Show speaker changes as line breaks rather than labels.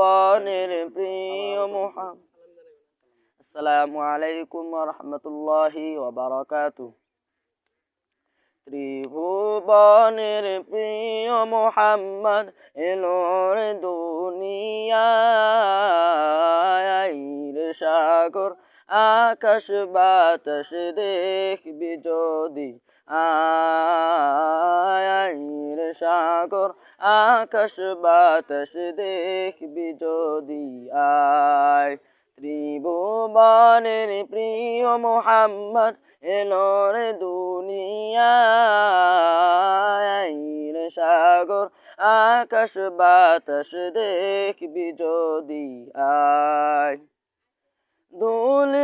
ত্রিভুবনের প্রিয় মোহাম। আসসালামু আলাইকুম রহমতুল্লাহি ওবারাকাতু ত্রিভুবনের প্রিয় মোহাম্মদ এলোর দুনিয়ায় রে সাগর। আকাশ বাতাস দেখবি যদি আয় সাগর আকাশ বাতাস দেখবি যদি আয়। ত্রিভুবনের প্রিয় মোহাম্মদ রে সাগর আকাশ বাতাস দেখবি যদি আয়।